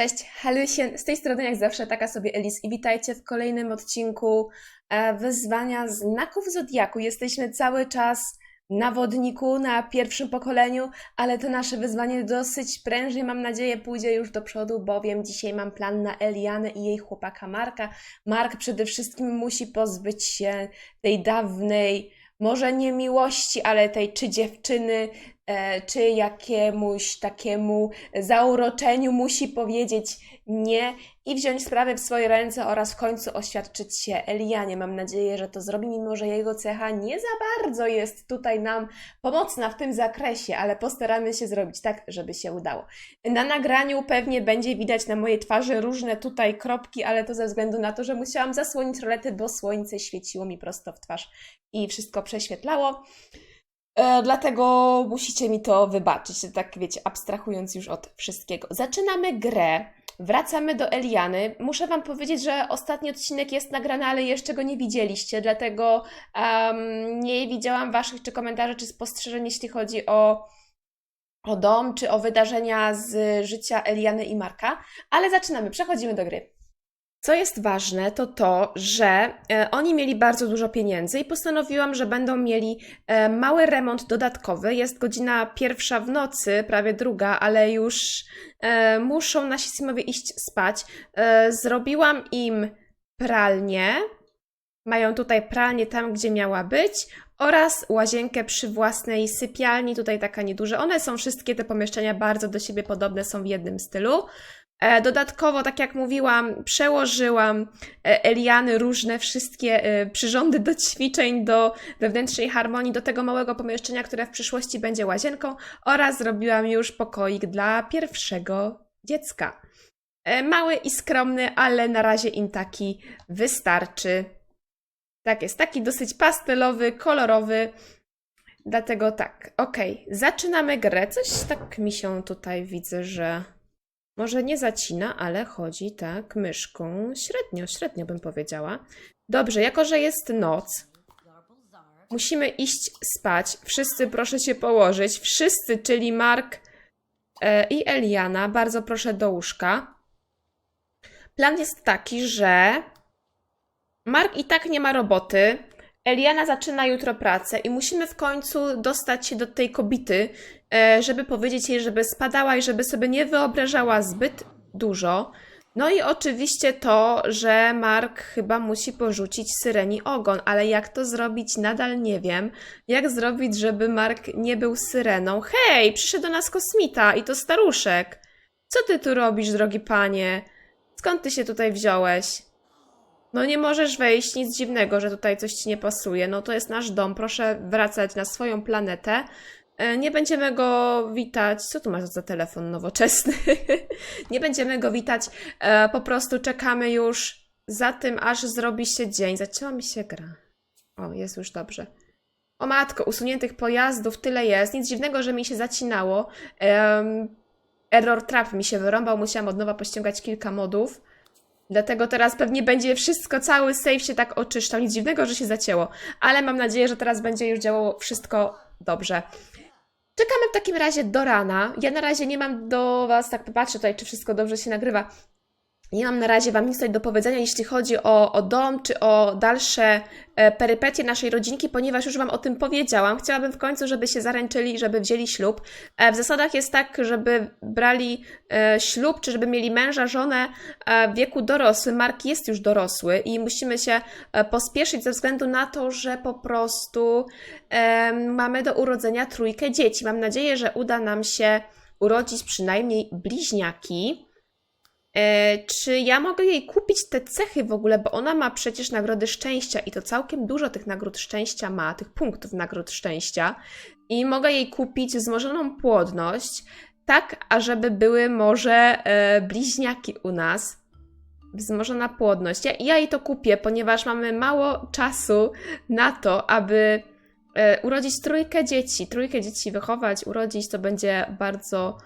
Cześć, Halusien, z tej strony jak zawsze taka sobie Elis i witajcie w kolejnym odcinku e, wyzwania znaków Zodiaku. Jesteśmy cały czas na wodniku, na pierwszym pokoleniu, ale to nasze wyzwanie dosyć prężnie, mam nadzieję, pójdzie już do przodu, bowiem dzisiaj mam plan na Elianę i jej chłopaka Marka. Mark przede wszystkim musi pozbyć się tej dawnej, może nie miłości, ale tej czy dziewczyny, czy jakiemuś takiemu zauroczeniu musi powiedzieć nie i wziąć sprawę w swoje ręce oraz w końcu oświadczyć się Elianie. Mam nadzieję, że to zrobi, mimo że jego cecha nie za bardzo jest tutaj nam pomocna w tym zakresie, ale postaramy się zrobić tak, żeby się udało. Na nagraniu pewnie będzie widać na mojej twarzy różne tutaj kropki, ale to ze względu na to, że musiałam zasłonić rolety, bo słońce świeciło mi prosto w twarz i wszystko prześwietlało. E, dlatego musicie mi to wybaczyć, tak wiecie, abstrahując już od wszystkiego. Zaczynamy grę. Wracamy do Eliany. Muszę Wam powiedzieć, że ostatni odcinek jest nagrany, ale jeszcze go nie widzieliście, dlatego em, nie widziałam Waszych czy komentarzy, czy spostrzeżeń, jeśli chodzi o, o dom, czy o wydarzenia z życia Eliany i Marka. Ale zaczynamy, przechodzimy do gry. Co jest ważne, to to, że e, oni mieli bardzo dużo pieniędzy i postanowiłam, że będą mieli e, mały remont dodatkowy. Jest godzina pierwsza w nocy, prawie druga, ale już e, muszą nasi simowie iść spać. Zrobiłam im pralnię. Mają tutaj pralnię tam, gdzie miała być. Oraz łazienkę przy własnej sypialni, tutaj taka nieduża. One są wszystkie te pomieszczenia bardzo do siebie podobne, są w jednym stylu. E, Dodatkowo, tak jak mówiłam, przełożyłam e, Eliany różne wszystkie e, przyrządy do ćwiczeń, do wewnętrznej harmonii, do tego małego pomieszczenia, które w przyszłości będzie łazienką oraz zrobiłam już pokoik dla pierwszego dziecka. Mały i skromny, ale na razie im taki wystarczy. Tak jest, taki dosyć pastelowy, kolorowy. Dlatego tak, okej, zaczynamy grę. Coś tak mi się tutaj widzę, że może nie zacina, ale chodzi tak myszką średnio, średnio bym powiedziała. Dobrze, jako że jest noc, musimy iść spać. Wszyscy proszę się położyć. Wszyscy, czyli Mark e, i Eliana, bardzo proszę do łóżka. Plan jest taki, że Mark i tak nie ma roboty. Eliana zaczyna jutro pracę i musimy w końcu dostać się do tej kobity, e, żeby powiedzieć jej, żeby spadała i żeby sobie nie wyobrażała zbyt dużo. No i oczywiście to, że Mark chyba musi porzucić Syreni ogon, ale jak to zrobić nadal nie wiem. Jak zrobić, żeby Mark nie był syreną? Hej, przyszedł do nas kosmita i to staruszek. Co ty tu robisz, drogi panie? Skąd ty się tutaj wziąłeś? No nie możesz wejść, nic dziwnego, że tutaj coś ci nie pasuje. No to jest nasz dom, proszę wracać na swoją planetę. E, Nie będziemy go witać. Co tu masz za telefon nowoczesny? nie będziemy go witać. E, Po prostu czekamy już za tym, aż zrobi się dzień. Zacięła mi się gra. O, jest już dobrze. O matko, usuniętych pojazdów tyle jest. Nic dziwnego, że mi się zacinało. Em, error trap mi się wyrąbał, musiałam od nowa pościągać kilka modów. Dlatego teraz pewnie będzie wszystko, cały save się tak oczyszczał. Nic dziwnego, że się zacięło. Ale mam nadzieję, że teraz będzie już działało wszystko dobrze. Czekamy w takim razie do rana. Ja na razie nie mam do Was, tak popatrzę tutaj, czy wszystko dobrze się nagrywa. Nie mam na razie Wam nic tutaj do powiedzenia, jeśli chodzi o, o dom, czy o dalsze e, perypetie naszej rodzinki, ponieważ już Wam o tym powiedziałam. Chciałabym w końcu, żeby się zaręczyli, żeby wzięli ślub. E, w zasadach jest tak, żeby brali e, ślub, czy żeby mieli męża, żonę e, w wieku dorosłym. Mark jest już dorosły i musimy się e, pospieszyć ze względu na to, że po prostu e, mamy do urodzenia trójkę dzieci. Mam nadzieję, że uda nam się urodzić przynajmniej bliźniaki. E, czy ja mogę jej kupić te cechy w ogóle, bo ona ma przecież nagrody szczęścia i to całkiem dużo tych nagród szczęścia ma, tych punktów nagród szczęścia. I mogę jej kupić wzmożoną płodność, tak ażeby były może e, bliźniaki u nas. Wzmożona płodność. Ja, ja jej to kupię, ponieważ mamy mało czasu na to, aby e, urodzić trójkę dzieci. Trójkę dzieci wychować, urodzić to będzie bardzo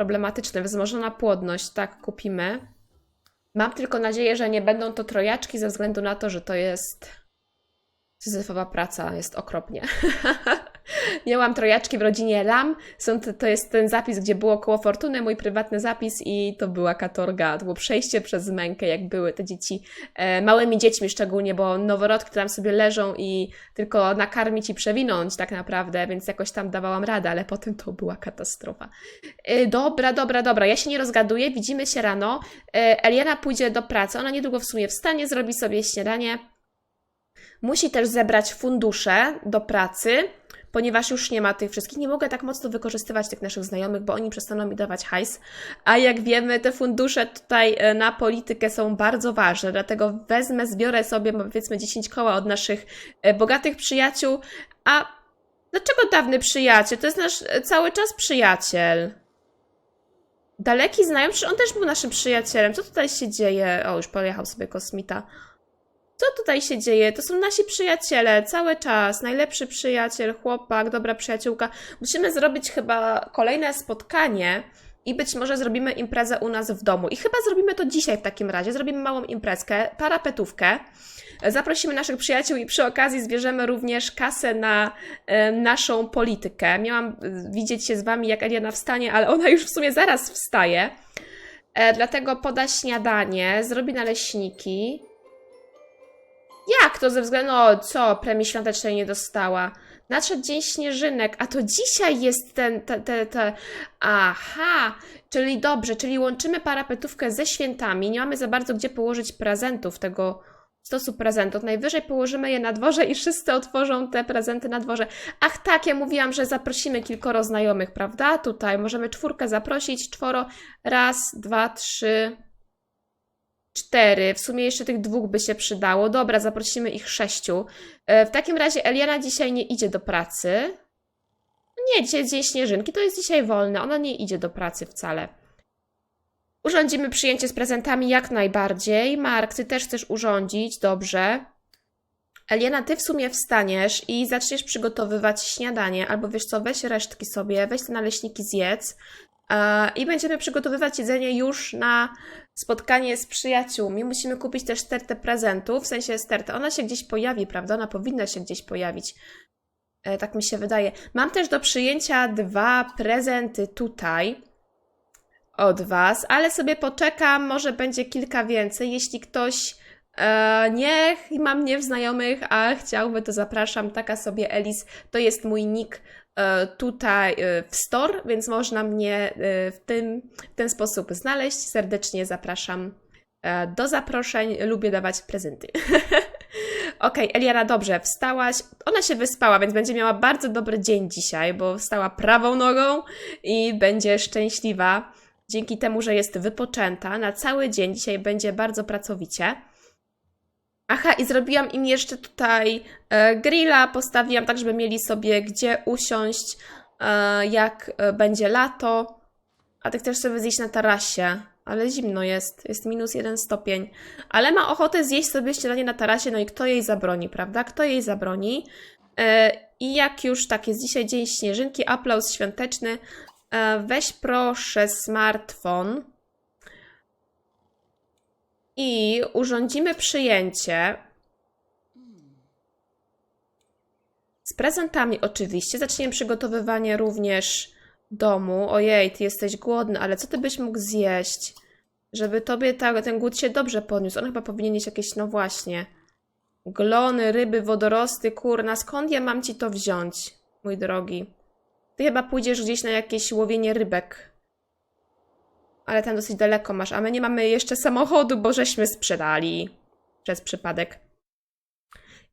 problematyczne. Wzmożona płodność, tak, kupimy. Mam tylko nadzieję, że nie będą to trojaczki ze względu na to, że to jest syzyfowa praca, jest okropnie. Miałam trojaczki w rodzinie Lam. Są to, to jest ten zapis, gdzie było koło fortuny, mój prywatny zapis i to była katorga. To było przejście przez mękę, jak były te dzieci e, małymi dziećmi szczególnie, bo noworodki tam sobie leżą i tylko nakarmić i przewinąć tak naprawdę, więc jakoś tam dawałam radę, ale potem to była katastrofa. E, dobra, dobra, dobra, ja się nie rozgaduję, widzimy się rano. E, Eliana pójdzie do pracy, ona niedługo w sumie wstanie, zrobi sobie śniadanie. Musi też zebrać fundusze do pracy, ponieważ już nie ma tych wszystkich. Nie mogę tak mocno wykorzystywać tych naszych znajomych, bo oni przestaną mi dawać hajs. A jak wiemy, te fundusze tutaj e, na politykę są bardzo ważne, dlatego wezmę, zbiorę sobie powiedzmy 10 koła od naszych e, bogatych przyjaciół. A dlaczego dawny przyjaciel? To jest nasz e, cały czas przyjaciel. Daleki znajomy, on też był naszym przyjacielem? Co tutaj się dzieje? O, już pojechał sobie kosmita. Co tutaj się dzieje? To są nasi przyjaciele, cały czas. Najlepszy przyjaciel, chłopak, dobra przyjaciółka. Musimy zrobić chyba kolejne spotkanie i być może zrobimy imprezę u nas w domu. I chyba zrobimy to dzisiaj w takim razie. Zrobimy małą imprezkę, parapetówkę. Zaprosimy naszych przyjaciół i przy okazji zbierzemy również kasę na e, naszą politykę. Miałam e, widzieć się z wami, jak Eliana wstanie, ale ona już w sumie zaraz wstaje. E, dlatego poda śniadanie, zrobi naleśniki. Jak to ze względu, no co, premii świątecznej nie dostała? Nadszedł dzień śnieżynek, a to dzisiaj jest ten, te, te, te, aha, czyli dobrze, czyli łączymy parapetówkę ze świętami, nie mamy za bardzo gdzie położyć prezentów, tego stosu prezentów, najwyżej położymy je na dworze i wszyscy otworzą te prezenty na dworze. Ach tak, ja mówiłam, że zaprosimy kilkoro znajomych, prawda? Tutaj możemy czwórkę zaprosić, czworo, raz, dwa, trzy, cztery. W sumie jeszcze tych dwóch by się przydało. Dobra, zaprosimy ich sześciu. E, W takim razie Eliana dzisiaj nie idzie do pracy. Nie, dzisiaj dzień śnieżynki, to jest dzisiaj wolne. Ona nie idzie do pracy wcale. Urządzimy przyjęcie z prezentami jak najbardziej. Mark, ty też chcesz urządzić, dobrze. Eliana, ty w sumie wstaniesz i zaczniesz przygotowywać śniadanie, albo wiesz co, weź resztki sobie, weź te naleśniki zjedz e, i będziemy przygotowywać jedzenie już na spotkanie z przyjaciółmi. Musimy kupić też stertę prezentów, w sensie stertę. Ona się gdzieś pojawi, prawda? Ona powinna się gdzieś pojawić. E, tak mi się wydaje. Mam też do przyjęcia dwa prezenty tutaj od Was, ale sobie poczekam, może będzie kilka więcej. Jeśli ktoś e, nie ma mnie w znajomych, a chciałby, to zapraszam. Taka sobie Elis, to jest mój nick tutaj e, w store, więc można mnie e, w, tym, w ten sposób znaleźć. Serdecznie zapraszam e, do zaproszeń. Lubię dawać prezenty. Okej, Eliana, dobrze, wstałaś. Ona się wyspała, więc będzie miała bardzo dobry dzień dzisiaj, bo wstała prawą nogą i będzie szczęśliwa dzięki temu, że jest wypoczęta na cały dzień. Dzisiaj będzie bardzo pracowicie. Aha, i zrobiłam im jeszcze tutaj e, grilla, postawiłam tak, żeby mieli sobie gdzie usiąść, e, jak e, będzie lato. A ty chcesz sobie zjeść na tarasie, ale zimno jest, jest minus jeden stopień. Ale ma ochotę zjeść sobie śniadanie na tarasie, no i kto jej zabroni, prawda? Kto jej zabroni? I jak już tak jest dzisiaj dzień śnieżynki, aplauz świąteczny, weź proszę smartfon i urządzimy przyjęcie z prezentami oczywiście. Zaczniemy przygotowywanie również domu. Ojej, ty jesteś głodny, ale co ty byś mógł zjeść? Żeby tobie ta, ten głód się dobrze podniósł. On chyba powinien mieć jakieś, no właśnie. Glony, ryby, wodorosty, kurna. Skąd ja mam ci to wziąć, mój drogi? Ty chyba pójdziesz gdzieś na jakieś łowienie rybek. Ale tam dosyć daleko masz, a my nie mamy jeszcze samochodu, bo żeśmy sprzedali przez przypadek.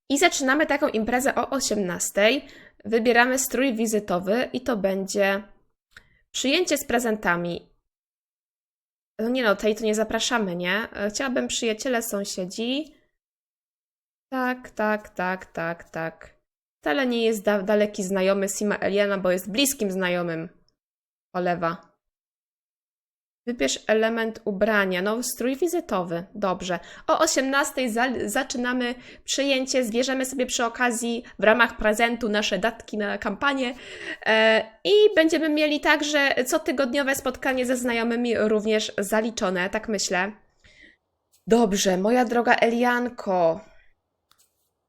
I zaczynamy taką imprezę o 18. Wybieramy strój wizytowy i to będzie przyjęcie z prezentami. No nie no, tej to nie zapraszamy, nie? E, Chciałabym przyjaciele, sąsiedzi. Tak, tak, tak, tak, tak. Wcale nie jest da daleki znajomy Sima Eliana, bo jest bliskim znajomym Olewa. Wybierz element ubrania. No, strój wizytowy. Dobrze. O 18 za zaczynamy przyjęcie. Zbierzemy sobie przy okazji w ramach prezentu nasze datki na kampanię. E, I będziemy mieli także cotygodniowe spotkanie ze znajomymi również zaliczone, tak myślę. Dobrze, moja droga Elianko.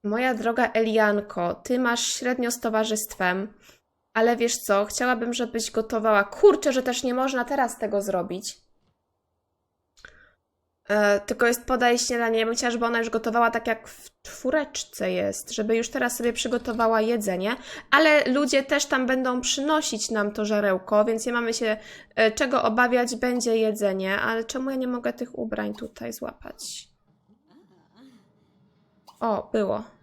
Moja droga Elianko, ty masz średnio z towarzystwem, ale wiesz co, chciałabym, żebyś gotowała. Kurczę, że też nie można teraz tego zrobić. E, tylko jest podaj śniadanie. Ja bym chciała, żeby ona już gotowała tak jak w czwóreczce jest, żeby już teraz sobie przygotowała jedzenie, ale ludzie też tam będą przynosić nam to żarełko, więc nie mamy się e, czego obawiać, będzie jedzenie, ale czemu ja nie mogę tych ubrań tutaj złapać? O, było.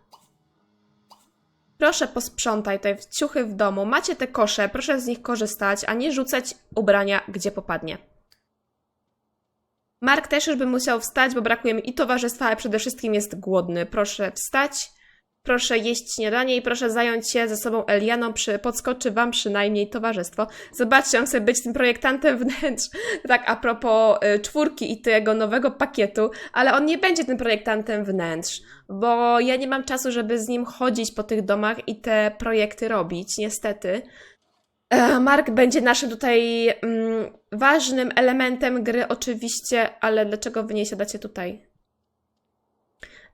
Proszę posprzątaj te ciuchy w domu. Macie te kosze, proszę z nich korzystać, a nie rzucać ubrania gdzie popadnie. Mark też już by musiał wstać, bo brakuje mi i towarzystwa, ale przede wszystkim jest głodny. Proszę wstać, proszę jeść śniadanie i proszę zająć się ze sobą Elianą, przy, podskoczy wam przynajmniej towarzystwo. Zobaczcie, on chce być tym projektantem wnętrz, tak a propos y, czwórki i tego nowego pakietu, ale on nie będzie tym projektantem wnętrz, bo ja nie mam czasu, żeby z nim chodzić po tych domach i te projekty robić, niestety. E, Mark będzie naszym tutaj mm, ważnym elementem gry, oczywiście, ale dlaczego wy nie siadacie tutaj?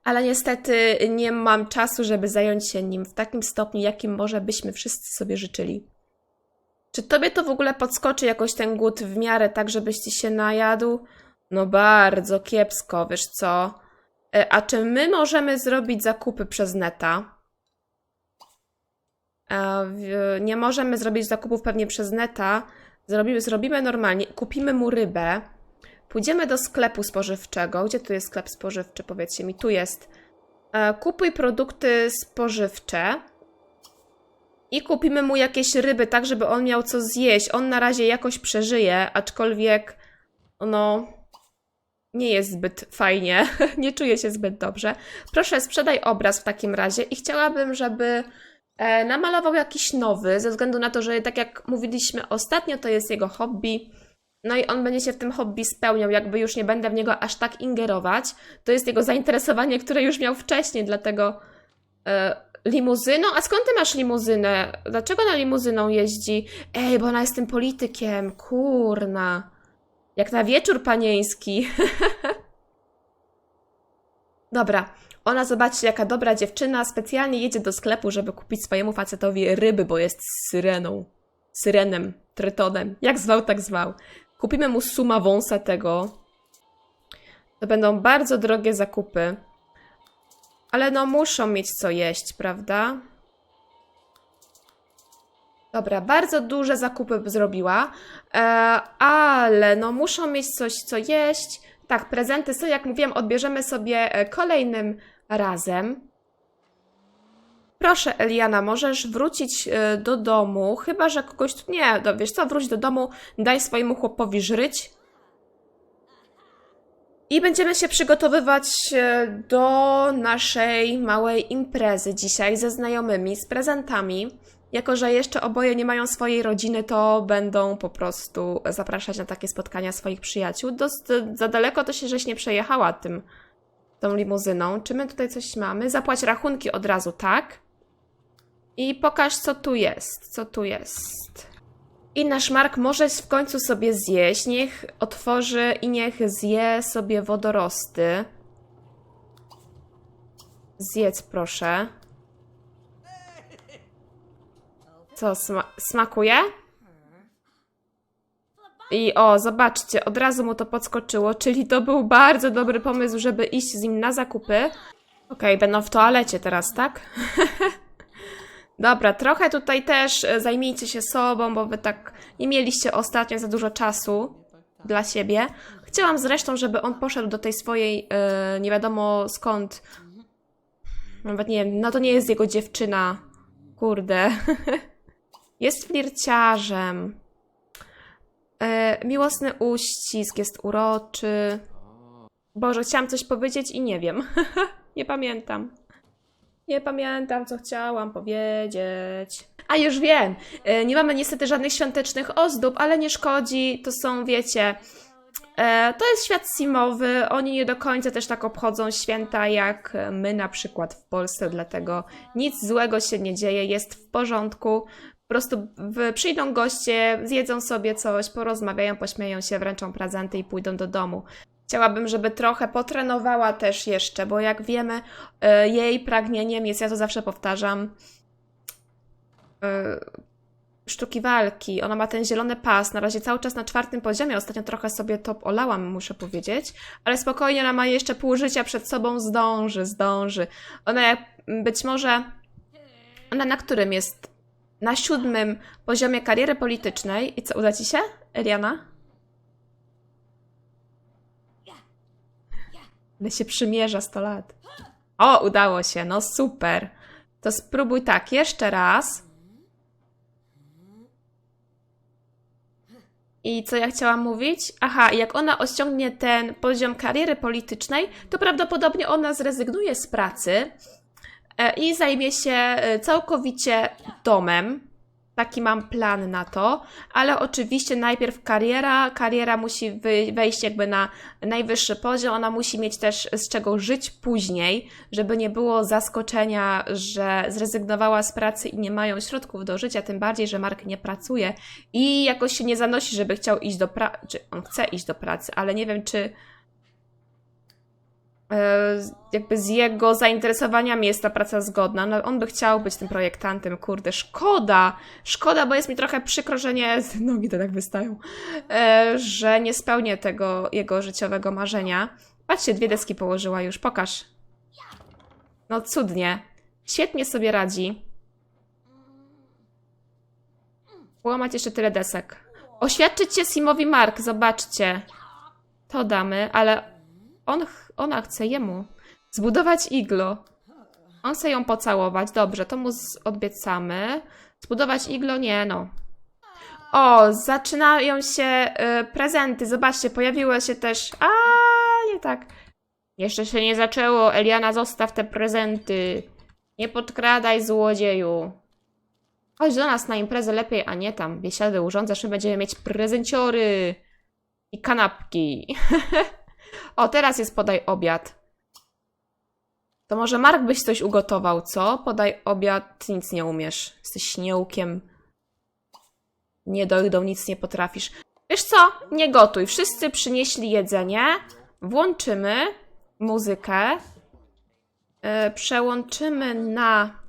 Ale niestety nie mam czasu, żeby zająć się nim w takim stopniu, jakim może byśmy wszyscy sobie życzyli. Czy tobie to w ogóle podskoczy jakoś ten głód w miarę tak, żebyś ci się najadł? No bardzo kiepsko, wiesz co? E, A czy my możemy zrobić zakupy przez neta? E, Nie możemy zrobić zakupów pewnie przez neta. Zrobimy, zrobimy normalnie. Kupimy mu rybę. Pójdziemy do sklepu spożywczego. Gdzie tu jest sklep spożywczy? Powiedzcie mi, tu jest. E, Kupuj produkty spożywcze. I kupimy mu jakieś ryby, tak żeby on miał co zjeść. On na razie jakoś przeżyje, aczkolwiek no nie jest zbyt fajnie, nie czuje się zbyt dobrze. Proszę, sprzedaj obraz w takim razie i chciałabym, żeby e, namalował jakiś nowy, ze względu na to, że tak jak mówiliśmy ostatnio, to jest jego hobby. No i on będzie się w tym hobby spełniał, jakby już nie będę w niego aż tak ingerować. To jest jego zainteresowanie, które już miał wcześniej, dlatego e, limuzyną? A skąd ty masz limuzynę? Dlaczego na limuzyną jeździ? Ej, bo ona jest tym politykiem, kurna. Jak na wieczór panieński. Dobra, ona zobaczcie, jaka dobra dziewczyna, specjalnie jedzie do sklepu, żeby kupić swojemu facetowi ryby, bo jest syreną. Syrenem, trytonem, jak zwał, tak zwał. Kupimy mu suma wąsa tego. To będą bardzo drogie zakupy. Ale no muszą mieć co jeść, prawda? Dobra, bardzo duże zakupy zrobiła, e, ale no muszą mieć coś co jeść. Tak, prezenty sobie, jak mówiłam, odbierzemy sobie e, kolejnym razem. Proszę, Eliana, możesz wrócić e, do domu, chyba że kogoś tu... Nie, no, wiesz co, wróć do domu, daj swojemu chłopowi żyć. I będziemy się przygotowywać e, do naszej małej imprezy dzisiaj ze znajomymi, z prezentami. Jako, że jeszcze oboje nie mają swojej rodziny, to będą po prostu zapraszać na takie spotkania swoich przyjaciół. Dost, za daleko to się żeś nie przejechała tym, tą limuzyną. Czy my tutaj coś mamy? Zapłać rachunki od razu, tak? I pokaż, co tu jest. Co tu jest. I nasz Mark może w końcu sobie zjeść. Niech otworzy i niech zje sobie wodorosty. Zjedz, proszę. Co, sma smakuje? I o, zobaczcie, od razu mu to podskoczyło, czyli to był bardzo dobry pomysł, żeby iść z nim na zakupy. Okej, będą w toalecie teraz, tak? Dobra, trochę tutaj też e, zajmijcie się sobą, bo wy tak nie mieliście ostatnio za dużo czasu dla siebie. Chciałam zresztą, żeby on poszedł do tej swojej, e, nie wiadomo skąd, nawet nie wiem, no to nie jest jego dziewczyna. Kurde. Jest flirciarzem. E, miłosny uścisk jest uroczy. Boże, chciałam coś powiedzieć i nie wiem. nie pamiętam. Nie pamiętam, co chciałam powiedzieć. A już wiem. E, Nie mamy niestety żadnych świątecznych ozdób, ale nie szkodzi. To są, wiecie. e, To jest świat simowy. Oni nie do końca też tak obchodzą święta jak my na przykład w Polsce, dlatego nic złego się nie dzieje, jest w porządku. Po prostu przyjdą goście, zjedzą sobie coś, porozmawiają, pośmieją się, wręczą prezenty i pójdą do domu. Chciałabym, żeby trochę potrenowała też jeszcze, bo jak wiemy, e, jej pragnieniem jest, ja to zawsze powtarzam, e, sztuki walki. Ona ma ten zielony pas, na razie cały czas na czwartym poziomie. Ostatnio trochę sobie top olałam, muszę powiedzieć, ale spokojnie, ona ma jeszcze pół życia przed sobą, zdąży, zdąży. Ona być może, ona na którym jest? Na siódmym poziomie kariery politycznej. I co, uda ci się, Eliana? Ale się przymierza 100 lat. O, udało się, no super. To spróbuj tak, jeszcze raz. I co ja chciałam mówić? Aha, jak ona osiągnie ten poziom kariery politycznej, to prawdopodobnie ona zrezygnuje z pracy e, i zajmie się e, całkowicie domem. Taki mam plan na to, ale oczywiście najpierw kariera. Kariera musi wejść jakby na najwyższy poziom. Ona musi mieć też z czego żyć później, żeby nie było zaskoczenia, że zrezygnowała z pracy i nie mają środków do życia. Tym bardziej, że Mark nie pracuje i jakoś się nie zanosi, żeby chciał iść do pracy. Czy on chce iść do pracy, ale nie wiem, czy jakby z jego zainteresowaniami jest ta praca zgodna. No, on by chciał być tym projektantem, kurde, szkoda, szkoda, bo jest mi trochę przykro, że nie, nogi to tak wystają, e, że nie spełnię tego jego życiowego marzenia. Patrzcie, dwie deski położyła już, pokaż. No cudnie, świetnie sobie radzi. Łamać jeszcze tyle desek. Oświadczyć się Simowi Mark, zobaczcie. To damy, ale on, ona chce jemu zbudować iglo. On chce ją pocałować. Dobrze, to mu odbiecamy. Zbudować iglo? Nie, no. O, zaczynają się y, prezenty. Zobaczcie, pojawiły się też. A, nie tak. Jeszcze się nie zaczęło. Eliana, zostaw te prezenty. Nie podkradaj, złodzieju. Chodź do nas na imprezę lepiej, a nie tam. Biesiady urządzasz, my będziemy mieć prezenciory i kanapki. o, teraz jest podaj obiad. To może Mark byś coś ugotował, co? Podaj obiad, nic nie umiesz. Jesteś śniełkiem. Nie dojdą, nic nie potrafisz. Wiesz co? Nie gotuj. Wszyscy przynieśli jedzenie. Włączymy muzykę. E, przełączymy na.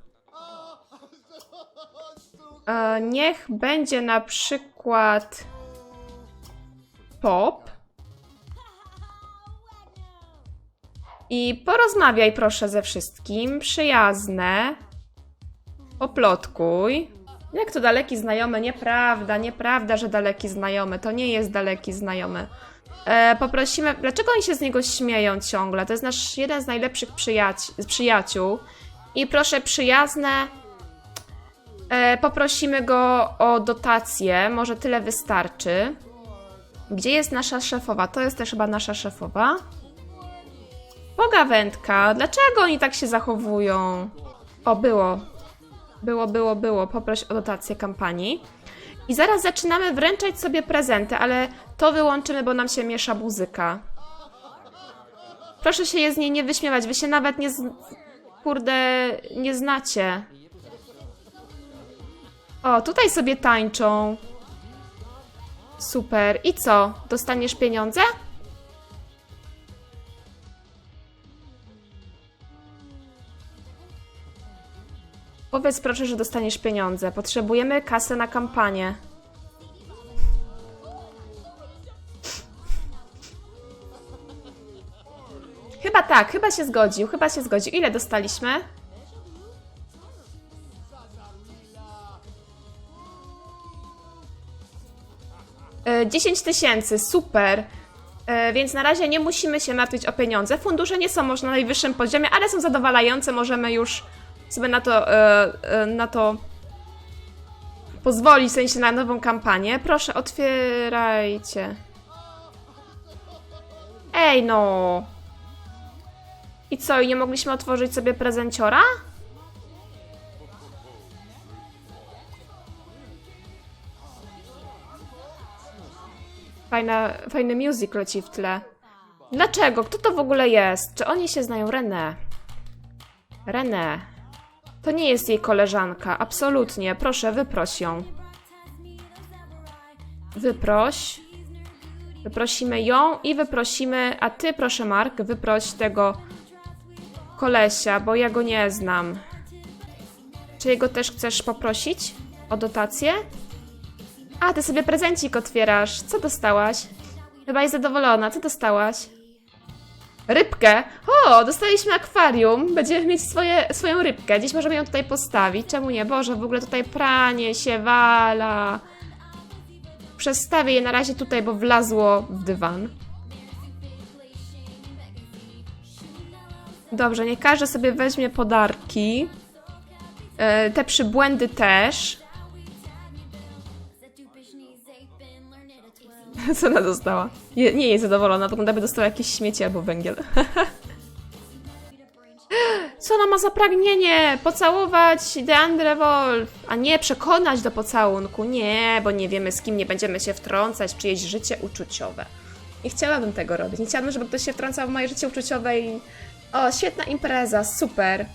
E, niech będzie na przykład pop. I porozmawiaj proszę ze wszystkim. Przyjazne. Poplotkuj. Jak to daleki znajomy? Nieprawda, nieprawda, że daleki znajomy. To nie jest daleki znajomy. E, poprosimy. Dlaczego oni się z niego śmieją ciągle? To jest nasz jeden z najlepszych przyjaci- przyjaciół. I proszę przyjazne. E, poprosimy go o dotację. Może tyle wystarczy. Gdzie jest nasza szefowa? To jest też chyba nasza szefowa. Pogawędka, dlaczego oni tak się zachowują? O, było. Było, było, było. Poproś o dotację kampanii. I zaraz zaczynamy wręczać sobie prezenty, ale to wyłączymy, bo nam się miesza muzyka. Proszę się je z niej nie wyśmiewać, wy się nawet nie z... kurde, nie znacie. O, tutaj sobie tańczą. Super. I co? Dostaniesz pieniądze? Powiedz proszę, że dostaniesz pieniądze. Potrzebujemy kasę na kampanię. Chyba tak, chyba się zgodził, chyba się zgodził. Ile dostaliśmy? E, 10 tysięcy, super. E, Więc na razie nie musimy się martwić o pieniądze. Fundusze nie są może na najwyższym poziomie, ale są zadowalające. Możemy już sobie na to, e, e, na to pozwolić, w sensie na nową kampanię. Proszę, otwierajcie. Ej, no. I co, i nie mogliśmy otworzyć sobie prezenciora? Fajna, fajny music leci w tle. Dlaczego? Kto to w ogóle jest? Czy oni się znają? René. René. To nie jest jej koleżanka. Absolutnie. Proszę, wyproś ją. Wyproś. Wyprosimy ją i wyprosimy, a ty proszę Mark, wyproś tego kolesia, bo ja go nie znam. Czy jego też chcesz poprosić o dotację? A, ty sobie prezencik otwierasz. Co dostałaś? Chyba jest zadowolona. Co dostałaś? Rybkę. O, dostaliśmy akwarium. Będziemy mieć swoje, swoją rybkę. Dziś możemy ją tutaj postawić. Czemu nie? Boże, w ogóle tutaj pranie się wala. Przestawię je na razie tutaj, bo wlazło w dywan. Dobrze, nie każdy sobie weźmie podarki. E, te przybłędy też. Co ona dostała? Je, nie jest zadowolona, wygląda by dostała jakieś śmieci albo węgiel. Co ona ma za pragnienie? Pocałować Deandre Wolf, a nie przekonać do pocałunku. Nie, bo nie wiemy z kim, nie będziemy się wtrącać w czyjeś życie uczuciowe. Nie chciałabym tego robić. Nie chciałabym, żeby ktoś się wtrącał w moje życie uczuciowe i... O, świetna impreza, super.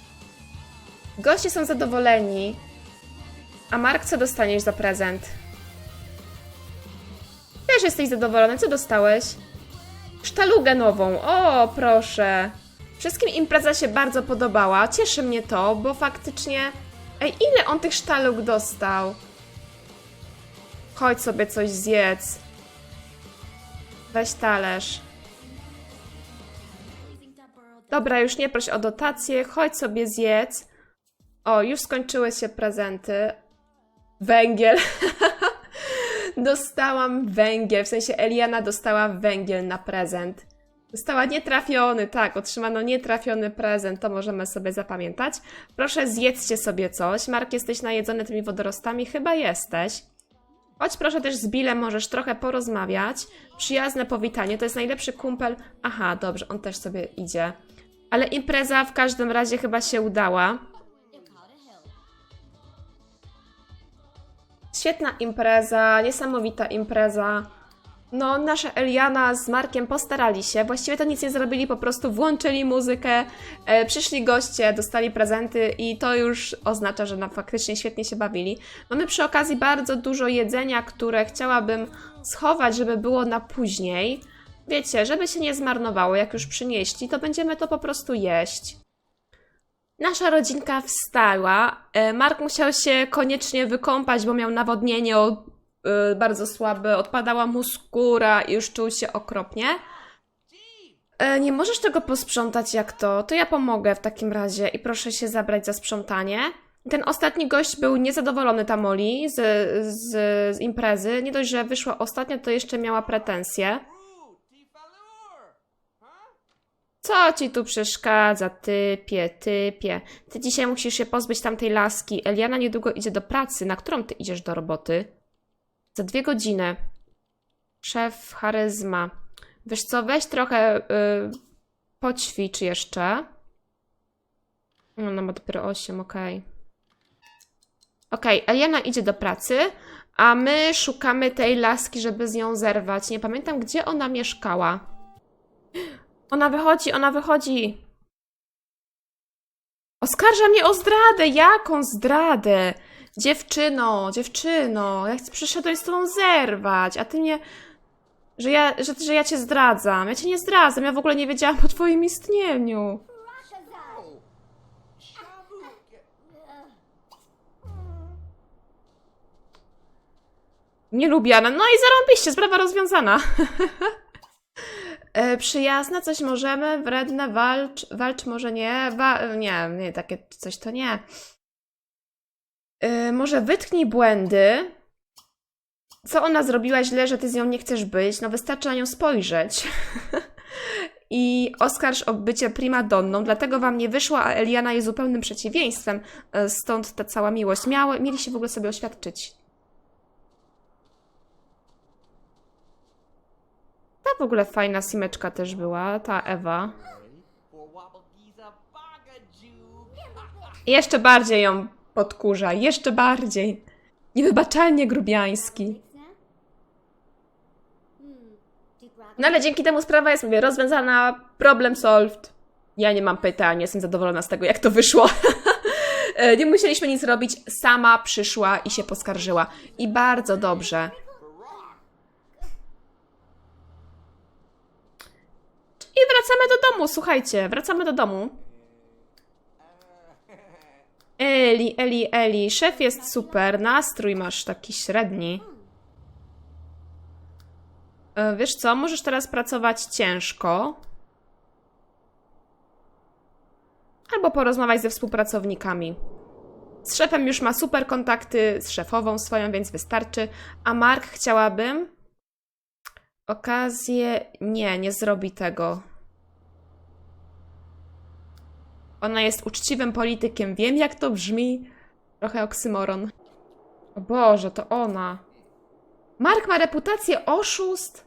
Goście są zadowoleni. A Mark, co dostaniesz za prezent? Też jesteś zadowolony. Co dostałeś? Sztalugę nową. O, proszę. Wszystkim impreza się bardzo podobała. Cieszy mnie to, bo faktycznie... Ej, ile on tych sztalug dostał? Chodź sobie coś zjedz. Weź talerz. Dobra, już nie proś o dotację. Chodź sobie zjedz. O, już skończyły się prezenty. Węgiel. Dostałam węgiel, w sensie Eliana dostała węgiel na prezent. Dostała nietrafiony, tak, otrzymano nietrafiony prezent, to możemy sobie zapamiętać. Proszę zjedzcie sobie coś. Mark, jesteś najedzony tymi wodorostami? Chyba jesteś. Chodź proszę też z Billem, możesz trochę porozmawiać. Przyjazne powitanie, to jest najlepszy kumpel. Aha, dobrze, on też sobie idzie. Ale impreza w każdym razie chyba się udała. Świetna impreza, niesamowita impreza. No, nasza Eliana z Markiem postarali się. Właściwie to nic nie zrobili, po prostu włączyli muzykę, e, przyszli goście, dostali prezenty i to już oznacza, że nam faktycznie świetnie się bawili. Mamy przy okazji bardzo dużo jedzenia, które chciałabym schować, żeby było na później. Wiecie, żeby się nie zmarnowało, jak już przynieśli, to będziemy to po prostu jeść. Nasza rodzinka wstała. E, Mark musiał się koniecznie wykąpać, bo miał nawodnienie y, bardzo słabe, odpadała mu skóra i już czuł się okropnie. E, nie możesz tego posprzątać jak to? To ja pomogę w takim razie i proszę się zabrać za sprzątanie. Ten ostatni gość był niezadowolony Tamoli z, z, z imprezy. Nie dość, że wyszła ostatnia, to jeszcze miała pretensje. Co ci tu przeszkadza, typie, typie? Ty dzisiaj musisz się pozbyć tamtej laski. Eliana niedługo idzie do pracy. Na którą ty idziesz do roboty? Za dwie godziny. Szef charyzma. Wiesz co, weź trochę y, poćwicz jeszcze. Ona ma dopiero 8, okej. Okej, Eliana idzie do pracy, a my szukamy tej laski, żeby z nią zerwać. Nie pamiętam, gdzie ona mieszkała. Ona wychodzi, ona wychodzi. Oskarża mnie o zdradę. Jaką zdradę? Dziewczyno, dziewczyno, ja przyszedłem z tobą zerwać, a ty mnie... Że ja, że, że ja cię zdradzam. Ja cię nie zdradzam, ja w ogóle nie wiedziałam o twoim istnieniu. Nie lubiana. No i zarąbiście, sprawa rozwiązana. E, przyjazne, coś możemy, wredne, walcz, walcz może nie, wa nie, nie, takie coś to nie. E, może wytknij błędy. Co ona zrobiła źle, że ty z nią nie chcesz być? No wystarczy na nią spojrzeć. I oskarż o bycie primadonną, dlatego wam nie wyszło, a Eliana jest zupełnym przeciwieństwem, e, stąd ta cała miłość. Miały, mieli się w ogóle sobie oświadczyć. Ta w ogóle fajna simeczka też była, ta Ewa. Jeszcze bardziej ją podkurza, jeszcze bardziej. Niewybaczalnie grubiański. No ale dzięki temu sprawa jest, mówię, rozwiązana, problem solved. Ja nie mam pytań, jestem zadowolona z tego, jak to wyszło. E, nie musieliśmy nic robić, sama przyszła i się poskarżyła. I bardzo dobrze. Wracamy do domu, słuchajcie, wracamy do domu. Eli, Eli, Eli, szef jest super, nastrój masz taki średni. E, Wiesz co, możesz teraz pracować ciężko. Albo porozmawiać ze współpracownikami. Z szefem już ma super kontakty, z szefową swoją, więc wystarczy. A Mark chciałabym. Okazję. Nie, nie zrobi tego. Ona jest uczciwym politykiem. Wiem, jak to brzmi. Trochę oksymoron. O Boże, to ona. Mark ma reputację oszust.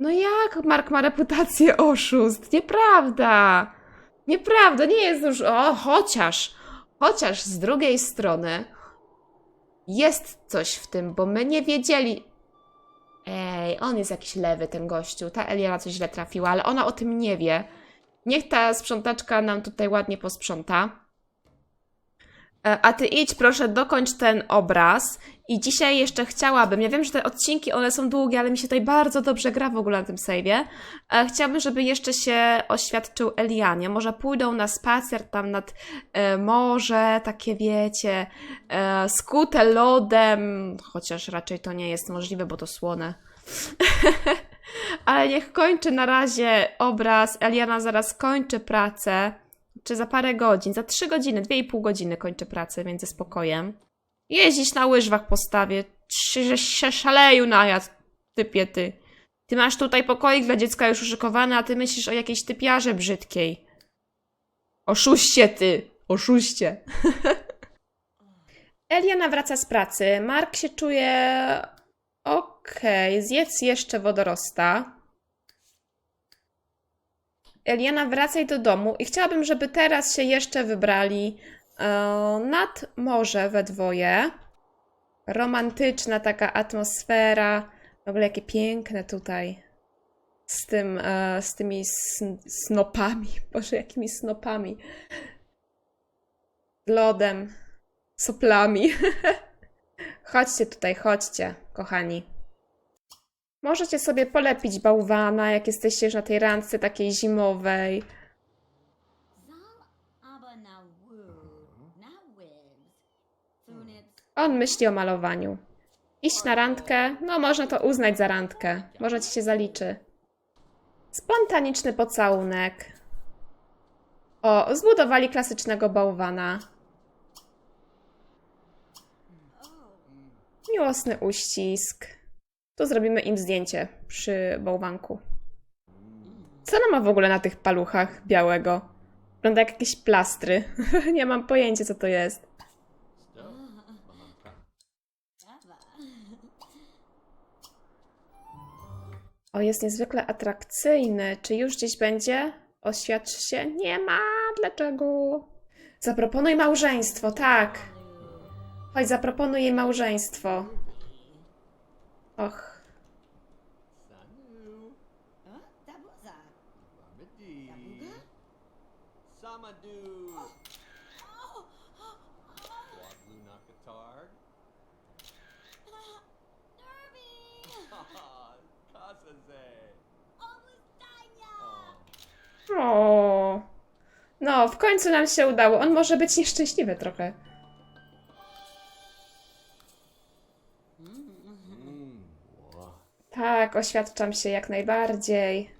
No jak Mark ma reputację oszust? Nieprawda. Nieprawda, nie jest już. O, chociaż. Chociaż z drugiej strony jest coś w tym, bo my nie wiedzieli. Ej, on jest jakiś lewy, ten gościu. Ta Eliana coś źle trafiła, ale ona o tym nie wie. Niech ta sprzątaczka nam tutaj ładnie posprząta. E, A ty idź, proszę, dokończ ten obraz. I dzisiaj jeszcze chciałabym, ja wiem, że te odcinki, one są długie, ale mi się tutaj bardzo dobrze gra w ogóle na tym save'ie. E, Chciałabym, żeby jeszcze się oświadczył Elianie. Może pójdą na spacer tam nad e, morze, takie wiecie, skute lodem, chociaż raczej to nie jest możliwe, bo to słone. Ale niech kończy na razie obraz. Eliana zaraz kończy pracę. Czy za parę godzin, za trzy godziny, dwie i pół godziny kończy pracę, więc ze spokojem. Jeździć na łyżwach postawię. Że się szaleju najadł, typie ty. Ty masz tutaj pokoik dla dziecka już uszykowany, a ty myślisz o jakiejś typiarze brzydkiej. Oszuście ty, oszuście. Eliana wraca z pracy. Mark się czuje okej. Zjedz jeszcze wodorosta. Eliana, wracaj do domu i chciałabym, żeby teraz się jeszcze wybrali e, nad morze we dwoje. Romantyczna taka atmosfera. W ogóle jakie piękne tutaj. Z tym, e, z tymi sn- snopami. Boże, jakimi snopami. Lodem. Soplami. chodźcie tutaj, chodźcie, kochani. Możecie sobie polepić bałwana, jak jesteście już na tej randce takiej zimowej. On myśli o malowaniu. Iść na randkę? No, można to uznać za randkę. Może ci się zaliczy. Spontaniczny pocałunek. O, zbudowali klasycznego bałwana. Miłosny uścisk. Tu zrobimy im zdjęcie przy bałwanku. Co ona ma w ogóle na tych paluchach białego? Wygląda jak jakieś plastry. Nie mam pojęcia, co to jest. O, jest niezwykle atrakcyjny. Czy już gdzieś będzie? Oświadcz się. Nie ma. Dlaczego? Zaproponuj małżeństwo, tak. Chodź, zaproponuj jej małżeństwo. Och. O. No, w końcu nam się udało. On może być nieszczęśliwy trochę. Tak, oświadczam się jak najbardziej.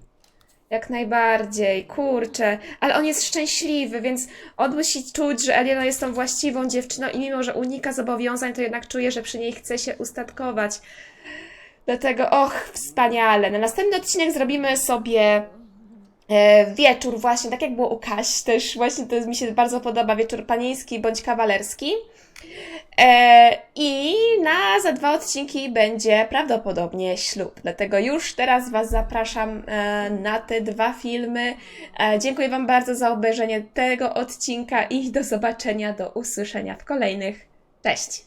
Jak najbardziej, kurczę. Ale on jest szczęśliwy, więc on musi czuć, że Eliana jest tą właściwą dziewczyną i mimo, że unika zobowiązań, to jednak czuje, że przy niej chce się ustatkować. Dlatego, och, wspaniale. Na następny odcinek zrobimy sobie e, wieczór właśnie, tak jak było u Kaś, też właśnie to mi się bardzo podoba, wieczór panieński bądź kawalerski. E, I na za dwa odcinki będzie prawdopodobnie ślub. Dlatego już teraz Was zapraszam e, na te dwa filmy. E, dziękuję Wam bardzo za obejrzenie tego odcinka i do zobaczenia, do usłyszenia w kolejnych. Cześć!